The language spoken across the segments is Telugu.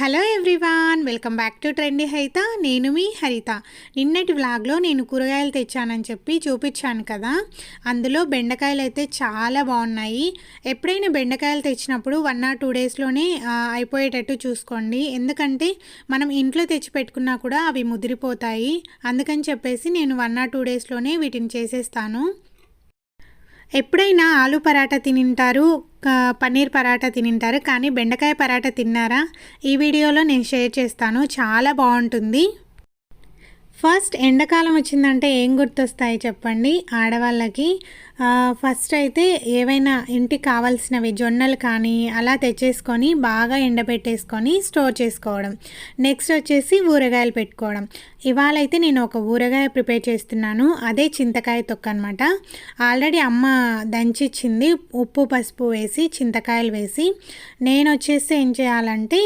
Hello everyone welcome back to trendy హైత నేను మీ హరిత. నిన్నటి వ్లాగ్లో నేను కూరగాయలు తెచ్చానని చెప్పి చూపించాను కదా. అందులో బెండకాయలు అయితే చాలా బాగున్నాయి. ఎప్పుడైనా బెండకాయలు తెచ్చినప్పుడు వన్ ఆర్ టూ డేస్లోనే అయిపోయేటట్టు చూసుకోండి. ఎందుకంటే మనం ఇంట్లో తెచ్చి పెట్టుకున్నా కూడా అవి ముదిరిపోతాయి. అందుకని చెప్పేసి నేను వన్ ఆర్ టూ డేస్లోనే వీటిని చేసేస్తాను. ఎప్పుడైనా ఆలు పరాటా తినింటారు పన్నీర్ పరాటా తినింటారు. కానీ బెండకాయ పరాటా తిన్నారా? ఈ వీడియోలో నేను షేర్ చేస్తాను. చాలా బాగుంటుంది. ఫస్ట్ ఎండాకాలం వచ్చిందంటే ఏం గుర్తొస్తాయి చెప్పండి? ఆడవాళ్ళకి ఫస్ట్ అయితే ఏవైనా ఇంటికి కావాల్సినవి జొన్నలు కానీ అలా తెచ్చేసుకొని బాగా ఎండబెట్టేసుకొని స్టోర్ చేసుకోవడం. నెక్స్ట్ వచ్చేసి ఊరగాయలు పెట్టుకోవడం. ఇవాళ అయితే నేను ఒక ఊరగాయ ప్రిపేర్ చేస్తున్నాను. అదే చింతకాయ తొక్క అనమాట ఆల్రెడీ అమ్మ దంచిచ్చింది. ఉప్పు పసుపు వేసి చింతకాయలు వేసి. నేను వచ్చేసి ఏం చేయాలంటే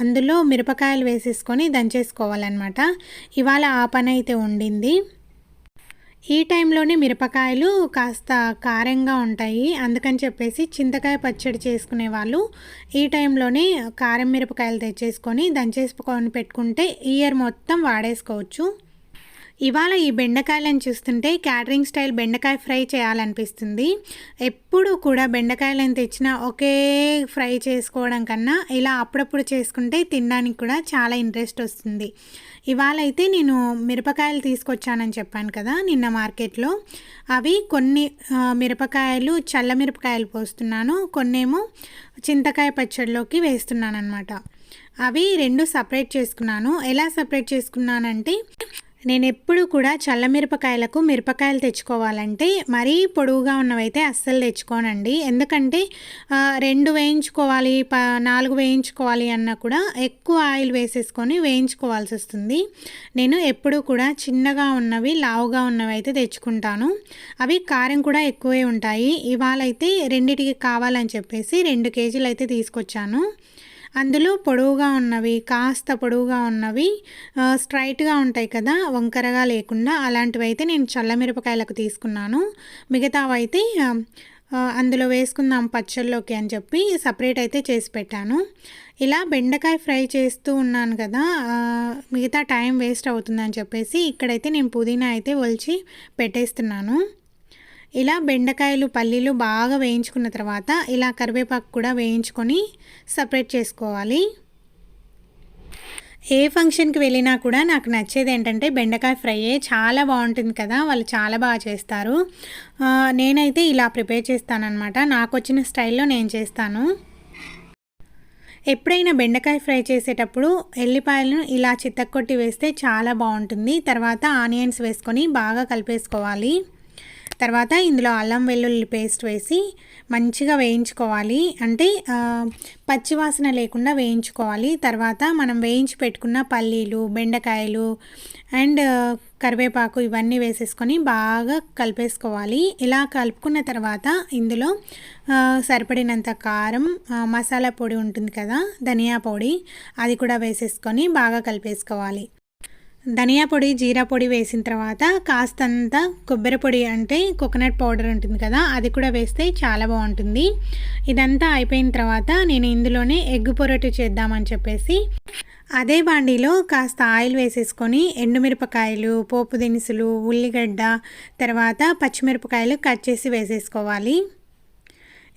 అందులో మిరపకాయలు వేసేసుకొని దంచేసుకోవాలన్నమాట. ఇవాళ ఆ పని అయితే ఉండింది. ఈ టైంలోనే మిరపకాయలు కాస్త కారంగా ఉంటాయి. అందుకని చెప్పేసి చింతకాయ పచ్చడి చేసుకునే వాళ్ళు ఈ టైంలోనే కారం మిరపకాయలు తెచ్చేసుకొని దంచేసుకొని పెట్టుకుంటే ఇయర్ మొత్తం వాడేసుకోవచ్చు. ఇవాళ ఈ బెండకాయలను చూస్తుంటే క్యాటరింగ్ స్టైల్ బెండకాయ ఫ్రై చేయాలనిపిస్తుంది. ఎప్పుడు కూడా బెండకాయలను తెచ్చిన ఒకే ఫ్రై చేసుకోవడం కన్నా ఇలా అప్పుడప్పుడు చేసుకుంటే తినడానికి కూడా చాలా ఇంట్రెస్ట్ వస్తుంది. ఇవాళ అయితే నేను మిరపకాయలు తీసుకొచ్చానని చెప్పాను కదా నిన్న మార్కెట్లో. అవి కొన్ని మిరపకాయలు చల్ల మిరపకాయలు పోస్తున్నాను. కొన్నేమో చింతకాయ పచ్చడిలోకి వేస్తున్నాను అనమాట అవి రెండు సపరేట్ చేసుకున్నాను. ఎలా సపరేట్ చేసుకున్నానంటే నేను ఎప్పుడు కూడా చల్ల మిరపకాయలకు మిరపకాయలు తెచ్చుకోవాలంటే మరీ పొడవుగా ఉన్నవైతే అస్సలు తెచ్చుకోనండి. ఎందుకంటే రెండు వేయించుకోవాలి ప నాలుగు వేయించుకోవాలి అన్నా కూడా ఎక్కువ ఆయిల్ వేసేసుకొని వేయించుకోవాల్సి వస్తుంది. నేను ఎప్పుడు కూడా చిన్నగా ఉన్నవి లావుగా ఉన్నవి అయితే తెచ్చుకుంటాను. అవి కారం కూడా ఎక్కువే ఉంటాయి. ఇవాళ అయితే రెండిటికి కావాలని చెప్పేసి రెండు కేజీలు అయితే తీసుకొచ్చాను. అందులో పొడవుగా ఉన్నవి కాస్త పొడవుగా ఉన్నవి స్ట్రైట్గా ఉంటాయి కదా వంకరగా లేకుండా అలాంటివి అయితే నేను చల్ల మిరపకాయలకు తీసుకున్నాను. మిగతావైతే అందులో వేసుకుందాం పచ్చళ్ళలోకి అని చెప్పి సపరేట్ అయితే చేసి పెట్టాను. ఇలా బెండకాయ ఫ్రై చేస్తూ ఉన్నాను కదా మిగతా టైం వేస్ట్ అవుతుందని చెప్పేసి ఇక్కడైతే నేను పుదీనా అయితే ఒలిచి పెట్టేస్తున్నాను. ఇలా బెండకాయలు పల్లీలు బాగా వేయించుకున్న తర్వాత ఇలా కరివేపాకు కూడా వేయించుకొని సపరేట్ చేసుకోవాలి. ఏ ఫంక్షన్కి వెళ్ళినా కూడా నాకు నచ్చేది ఏంటంటే బెండకాయ ఫ్రైయే. చాలా బాగుంటుంది కదా వాళ్ళు చాలా బాగా చేస్తారు. నేనైతే ఇలా ప్రిపేర్ చేస్తానన్నమాట. నాకు వచ్చిన స్టైల్లో నేను చేస్తాను. ఎప్పుడైనా బెండకాయ ఫ్రై చేసేటప్పుడు ఎల్లిపాయలను ఇలా చిత్తకొట్టి వేస్తే చాలా బాగుంటుంది. తర్వాత ఆనియన్స్ వేసుకొని బాగా కలిపేసుకోవాలి. తర్వాత ఇందులో అల్లం వెల్లుల్లి పేస్ట్ వేసి మంచిగా వేయించుకోవాలి. అంటే పచ్చివాసన లేకుండా వేయించుకోవాలి. తర్వాత మనం వేయించి పెట్టుకున్న పల్లీలు బెండకాయలు అండ్ కరివేపాకు ఇవన్నీ వేసేసుకొని బాగా కలిపేసుకోవాలి. ఇలా కలుపుకున్న తర్వాత ఇందులో సరిపడినంత కారం మసాలా పొడి ఉంటుంది కదా ధనియా పొడి అది కూడా వేసేసుకొని బాగా కలిపేసుకోవాలి. ధనియా పొడి జీరా పొడి వేసిన తర్వాత కాస్తంత కొబ్బరి పొడి అంటే కోకోనట్ పౌడర్ ఉంటుంది కదా అది కూడా వేస్తే చాలా బాగుంటుంది. ఇదంతా అయిపోయిన తర్వాత నేను ఇందులోనే ఎగ్ పొరటు చేద్దామని చెప్పేసి అదే బాండీలో కాస్త ఆయిల్ వేసేసుకొని ఎండుమిరపకాయలు పోపు దినుసులు ఉల్లిగడ్డ తర్వాత పచ్చిమిరపకాయలు కట్ చేసి వేసేసుకోవాలి.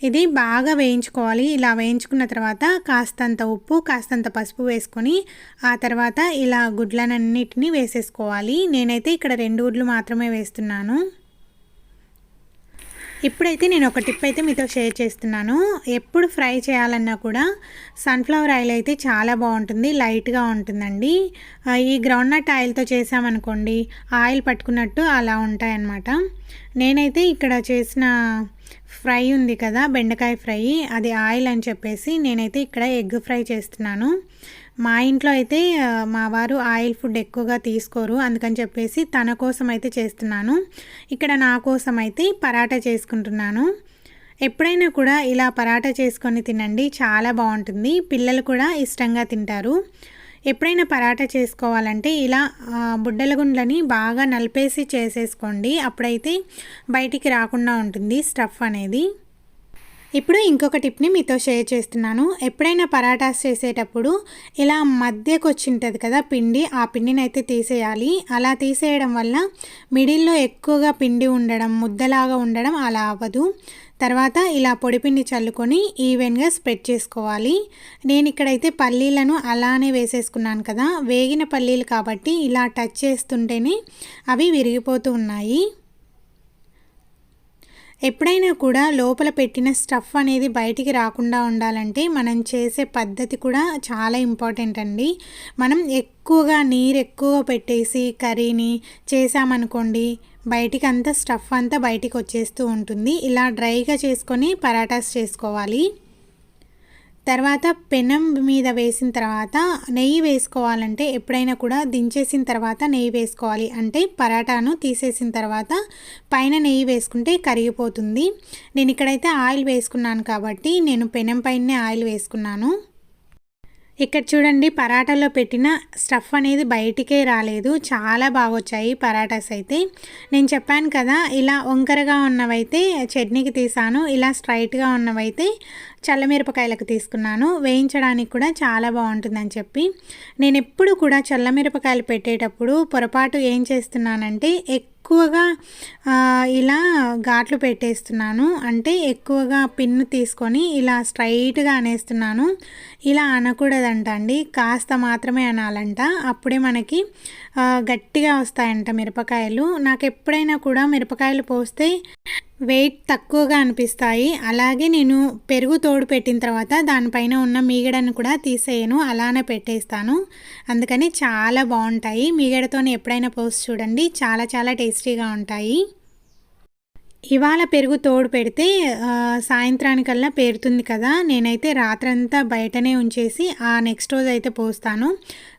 ఇది బాగా వేయించుకోవాలి. ఇలా వేయించుకున్న తర్వాత కాస్తంత ఉప్పు కాస్తంత పసుపు వేసుకొని ఆ తర్వాత ఇలా గుడ్లనన్నిటినీ వేసేసుకోవాలి. నేనైతే ఇక్కడ రెండు గుడ్లు మాత్రమే వేస్తున్నాను. ఇప్పుడైతే నేను ఒక టిప్ అయితే మీతో షేర్ చేస్తున్నాను. ఎప్పుడు ఫ్రై చేయాలన్నా కూడా సన్ఫ్లవర్ ఆయిల్ అయితే చాలా బాగుంటుంది లైట్గా ఉంటుందండి. ఈ ఈ గ్రౌండ్నట్ ఆయిల్తో చేసామనుకోండి ఆయిల్ పట్టుకున్నట్టు అలా ఉంటాయన్నమాట. నేనైతే ఇక్కడ చేసిన ఫ్రై ఉంది కదా బెండకాయ ఫ్రై అది ఆయిల్ అని చెప్పేసి నేనైతే ఇక్కడ ఎగ్ ఫ్రై చేస్తున్నాను. మా ఇంట్లో అయితే మా వారు ఆయిల్ ఫుడ్ ఎక్కువగా తీసుకోరు. అందుకని చెప్పేసి తన కోసం అయితే చేస్తున్నాను. ఇక్కడ నా కోసం అయితే పరాటా చేసుకుంటున్నాను. ఎప్పుడైనా కూడా ఇలా పరాటా చేసుకొని తినండి. చాలా బాగుంటుంది. పిల్లలు కూడా ఇష్టంగా తింటారు. ఎప్పుడైనా పరాటా చేసుకోవాలంటే ఇలా బుడ్డల గుండ్లని బాగా నలిపేసి చేసేసుకోండి. అప్పుడైతే బయటికి రాకుండా ఉంటుంది స్టఫ్ అనేది. ఇప్పుడు ఇంకొక టిప్ని మీతో షేర్ చేస్తున్నాను. ఎప్పుడైనా పరాటాస్ చేసేటప్పుడు ఇలా మధ్యకు వచ్చింటుంది కదా పిండి ఆ పిండిని అయితే తీసేయాలి. అలా తీసేయడం వల్ల మిడిల్లో ఎక్కువగా పిండి ఉండడం ముద్దలాగా ఉండడం అలా అవ్వదు. తర్వాత ఇలా పొడిపిండి చల్లుకొని ఈవెన్గా స్ప్రెడ్ చేసుకోవాలి. నేను ఇక్కడైతే పల్లీలను అలానే వేసేసుకున్నాను కదా. వేగిన పల్లీలు కాబట్టి ఇలా టచ్ చేస్తుంటేనే అవి విరిగిపోతూ ఉన్నాయి. ఎప్పుడైనా కూడా లోపల పెట్టిన స్టఫ్ అనేది బయటికి రాకుండా ఉండాలంటే మనం చేసే పద్ధతి కూడా చాలా ఇంపార్టెంట్ అండి. మనం ఎక్కువగా నీరు ఎక్కువ పెట్టేసి కర్రీని చేసామనుకోండి బయటికి అంతా స్టఫ్ అంతా బయటికి వచ్చేస్తూ ఉంటుంది. ఇలా డ్రైగా చేసుకొని పరాటాస్ చేసుకోవాలి. తర్వాత పెనం మీద వేసిన తర్వాత నెయ్యి వేసుకోవాలంటే ఎప్పుడైనా కూడా దించేసిన తర్వాత నెయ్యి వేసుకోవాలి. అంటే పరాటాను తీసేసిన తర్వాత పైన నెయ్యి వేసుకుంటే కరిగిపోతుంది. నేను ఇక్కడైతే ఆయిల్ వేసుకున్నాను కాబట్టి నేను పెనం పైనే ఆయిల్ వేసుకున్నాను. ఇక్కడ చూడండి పరాటాలో పెట్టిన స్టఫ్ అనేది బయటికే రాలేదు. చాలా బాగా వచ్చాయి పరాటాస్ అయితే. నేను చెప్పాను కదా ఇలా వంకరగా ఉన్నవైతే చట్నీకి తీసాను ఇలా స్ట్రైట్గా ఉన్నవైతే చల్లమిరపకాయలకు తీసుకున్నాను. వేయించడానికి కూడా చాలా బాగుంటుందని చెప్పి. నేను ఎప్పుడు కూడా చల్లమిరపకాయలు పెట్టేటప్పుడు పొరపాటు ఏం చేస్తున్నానంటే ఎక్కువగా ఇలా ఘాట్లు పెట్టేస్తున్నాను. అంటే ఎక్కువగా పిన్ను తీసుకొని ఇలా స్ట్రైట్గా అనేస్తున్నాను. ఇలా అనకూడదంట అండి కాస్త మాత్రమే అనాలంట. అప్పుడే మనకి గట్టిగా వస్తాయంట మిరపకాయలు. నాకు ఎప్పుడైనా కూడా మిరపకాయలు పోస్తే వెయిట్ తక్కువగా అనిపిస్తాయి. అలాగే నేను పెరుగు తోడు పెట్టిన తర్వాత దానిపైన ఉన్న మీగడను కూడా తీసేయను. అలానే పెట్టేస్తాను. అందుకని చాలా బాగుంటాయి. మీగడతో ఎప్పుడైనా పోసి చూడండి. చాలా చాలా టేస్టీగా ఉంటాయి. ఇవాళ పెరుగు తోడు పెడితే సాయంత్రానికల్లా పేరుతుంది కదా. నేనైతే రాత్రంతా బయటనే ఉంచేసి ఆ నెక్స్ట్ రోజు అయితే పోస్తాను.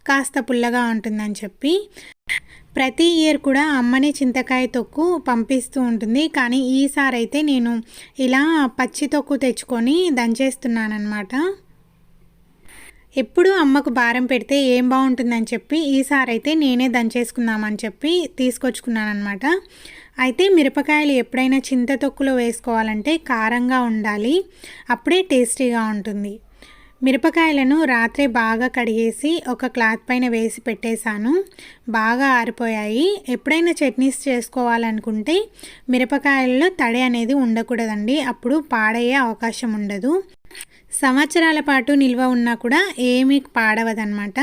కాస్త పుల్లగా ఉంటుందని చెప్పి. ప్రతి ఇయర్ కూడా అమ్మని చింతకాయ తొక్కు పంపిస్తూ ఉంటుంది. కానీ ఈసారి అయితే నేను ఇలా పచ్చి తొక్కు తెచ్చుకొని దంచేస్తున్నానమాట ఎప్పుడు అమ్మకు భారం పెడితే ఏం బాగుంటుందని చెప్పి ఈసారి అయితే నేనే దంచేసుకుందామని చెప్పి తీసుకొచ్చుకున్నాను అనమాట అయితే మిరపకాయలు ఎప్పుడైనా చింత తొక్కులో వేసుకోవాలంటే కారంగా ఉండాలి. అప్పుడే టేస్టీగా ఉంటుంది. మిరపకాయలను రాత్రి బాగా కడిగేసి ఒక క్లాత్ పైన వేసి పెట్టేశాను. బాగా ఆరిపోయాయి. ఎప్పుడైనా చట్నీస్ చేసుకోవాలనుకుంటే మిరపకాయల్లో తడి అనేది ఉండకూడదండి. అప్పుడు పాడయ్యే అవకాశం ఉండదు. సంవత్సరాల పాటు నిల్వ ఉన్నా కూడా ఏమీ పాడవదనమాట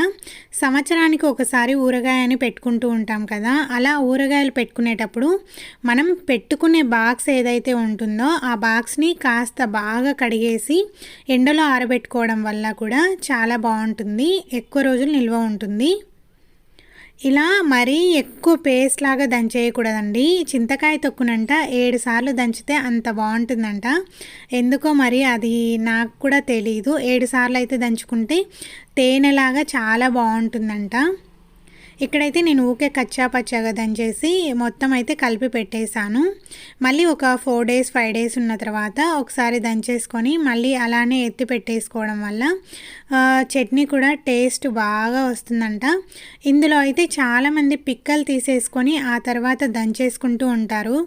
సంవత్సరానికి ఒకసారి ఊరగాయని పెట్టుకుంటూ ఉంటాం కదా అలా ఊరగాయలు పెట్టుకునేటప్పుడు మనం పెట్టుకునే బాక్స్ ఏదైతే ఉంటుందో ఆ బాక్స్ని కాస్త బాగా కడిగేసి ఎండలో ఆరబెట్టుకోవడం వల్ల కూడా చాలా బాగుంటుంది ఎక్కువ రోజులు నిల్వ ఉంటుంది. ఇలా మరీ ఎక్కువ పేస్ట్ లాగా దంచేయకూడదండి. చింతకాయ తొక్కునంట ఏడు సార్లు దంచితే అంత బాగుంటుందంట. ఎందుకో మరి అది నాకు కూడా తెలీదు. ఏడు సార్లు అయితే దంచుకుంటే తేనెలాగా చాలా బాగుంటుందంట. ఇక్కడైతే నేను ఊకే కచ్చా పచ్చాగా దంచేసి మొత్తం అయితే కలిపి పెట్టేశాను. మళ్ళీ ఒక ఫోర్ డేస్ ఫైవ్ డేస్ ఉన్న తర్వాత ఒకసారి దంచేసుకొని మళ్ళీ అలానే ఎత్తి పెట్టేసుకోవడం వల్ల చట్నీ కూడా టేస్ట్ బాగా వస్తుందంట. ఇందులో అయితే చాలామంది పిక్కలు తీసేసుకొని ఆ తర్వాత దంచేసుకుంటూ ఉంటారు.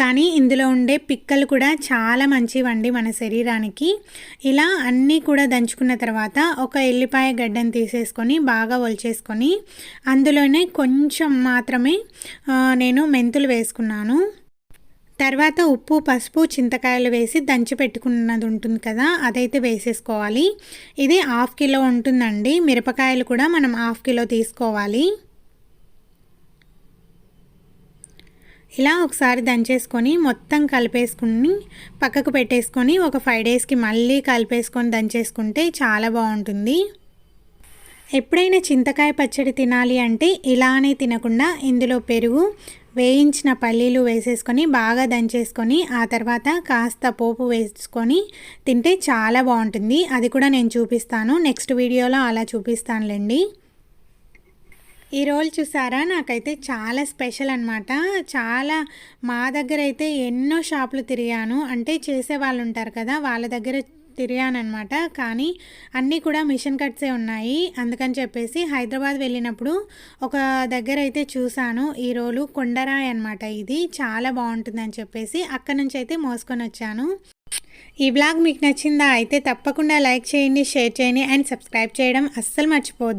కానీ ఇందులో ఉండే పిక్కలు కూడా చాలా మంచివండి మన శరీరానికి. ఇలా అన్నీ కూడా దంచుకున్న తర్వాత ఒక ఎల్లిపాయ గడ్డను తీసేసుకొని బాగా ఒలిచేసుకొని అందులోనే కొంచెం మాత్రమే నేను మెంతులు వేసుకున్నాను. తర్వాత ఉప్పు పసుపు చింతకాయలు వేసి దంచి పెట్టుకున్నది ఉంటుంది కదా అదైతే వేసేసుకోవాలి. ఇది హాఫ్ కిలో ఉంటుందండి. మిరపకాయలు కూడా మనం హాఫ్ కిలో తీసుకోవాలి. ఇలా ఒకసారి దంచేసుకొని మొత్తం కలిపేసుకుని పక్కకు పెట్టేసుకొని ఒక ఫైవ్ డేస్కి మళ్ళీ కలిపేసుకొని దంచేసుకుంటే చాలా బాగుంటుంది. ఎప్పుడైనా చింతకాయ పచ్చడి తినాలి అంటే ఇలానే తినకుండా ఇందులో పెరుగు వేయించిన పల్లీలు వేసేసుకొని బాగా దంచేసుకొని ఆ తర్వాత కాస్త పోపు వేసుకొని తింటే చాలా బాగుంటుంది. అది కూడా నేను చూపిస్తాను. నెక్స్ట్ వీడియోలో అలా చూపిస్తానులేండి. ఈ రోల్ చూసారా? నాకైతే చాలా స్పెషల్ అనమాట చాలా మా దగ్గర అయితే ఎన్నో షాపులు తిరిగాను. అంటే చేసే వాళ్ళు ఉంటారు కదా వాళ్ళ దగ్గర తిరిగానమాట కానీ అన్నీ కూడా మిషన్ కట్సే ఉన్నాయి. అందుకని చెప్పేసి హైదరాబాద్ వెళ్ళినప్పుడు ఒక దగ్గర అయితే చూశాను ఈ రోలు కొండరాయ్ అనమాట ఇది. చాలా బాగుంటుందని చెప్పేసి అక్కడ నుంచి అయితే మోసుకొని వచ్చాను. ఈ బ్లాగ్ మీకు నచ్చిందా? అయితే తప్పకుండా లైక్ చేయండి షేర్ చేయండి అండ్ సబ్స్క్రైబ్ చేయడం అస్సలు మర్చిపోద్దండి